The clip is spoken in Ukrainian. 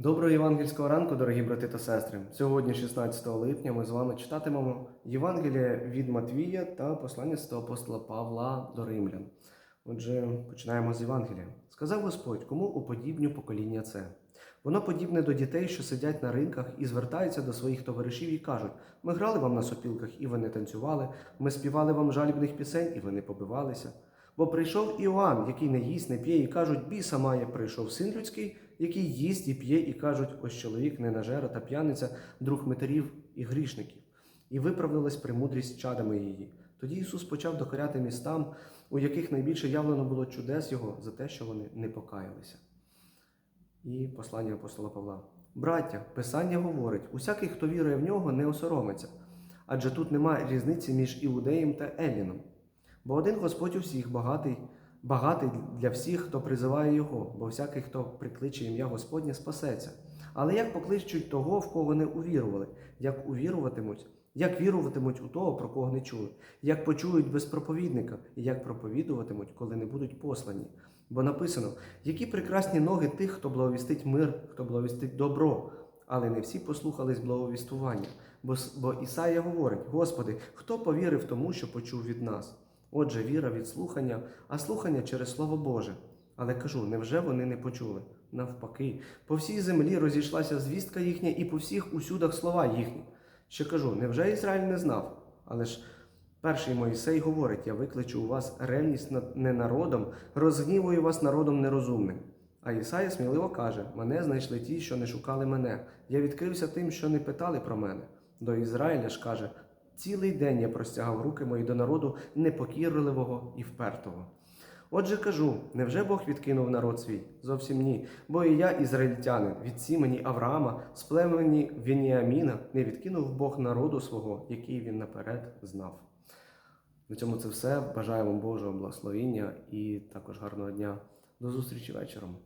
Доброго євангельського ранку, дорогі брати та сестри. Сьогодні, 16 липня, ми з вами читатимемо Євангеліє від Матвія та послання святого апостола Павла до Римлян. Отже, починаємо з Євангелія. Сказав Господь, кому уподібню покоління це? Воно подібне до дітей, що сидять на ринках і звертаються до своїх товаришів і кажуть: ми грали вам на сопілках, і ви не танцювали, ми співали вам жалібних пісень, і ви не побивалися. Бо прийшов Іоанн, який не їсть, не п'є, і кажуть, біса має, прийшов син людський, який їсть і п'є, і кажуть, ось чоловік, ненажера та п'яниця, друг метарів і грішників. І виправдалась премудрість чадами її. Тоді Ісус почав докоряти містам, у яких найбільше явлено було чудес Його за те, що вони не покаялися. І послання апостола Павла. Браття, Писання говорить: усякий, хто вірує в нього, не осоромиться, адже тут немає різниці між іудеєм та Еліном. Бо один Господь у всіх багатий, багатий для всіх, хто призиває Його, бо всякий, хто прикличе ім'я Господнє, спасеться. Але як покличуть того, в кого не увірували, як увіруватимуть, як віруватимуть у того, про кого не чули, як почують без проповідника, і як проповідуватимуть, коли не будуть послані. Бо написано, які прекрасні ноги тих, хто благовістить мир, хто благовістить добро. Але не всі послухались благовістування. Бо, бо Ісая говорить: Господи, хто повірив тому, що почув від нас? Отже, віра від слухання, а слухання через Слово Боже. Але кажу, невже вони не почули? Навпаки, по всій землі розійшлася звістка їхня, і по всіх усюдах слова їхні. Ще кажу, невже Ізраїль не знав? Але ж перший Моїсей говорить: я викличу у вас ревність над не народом, розгнівую вас народом нерозумним. А Ісая сміливо каже: Мене знайшли ті, що не шукали мене. Я відкрився тим, що не питали про мене. До Ізраїля ж каже: цілий день я простягав руки мої до народу непокірливого і впертого. Отже, кажу: невже Бог відкинув народ свій? Зовсім ні. Бо і я, ізраїльтянин, від сімені Авраама, з племені Веніаміна, не відкинув Бог народу свого, який він наперед знав. На цьому це все. Бажаю вам Божого благословіння і також гарного дня. До зустрічі вечором.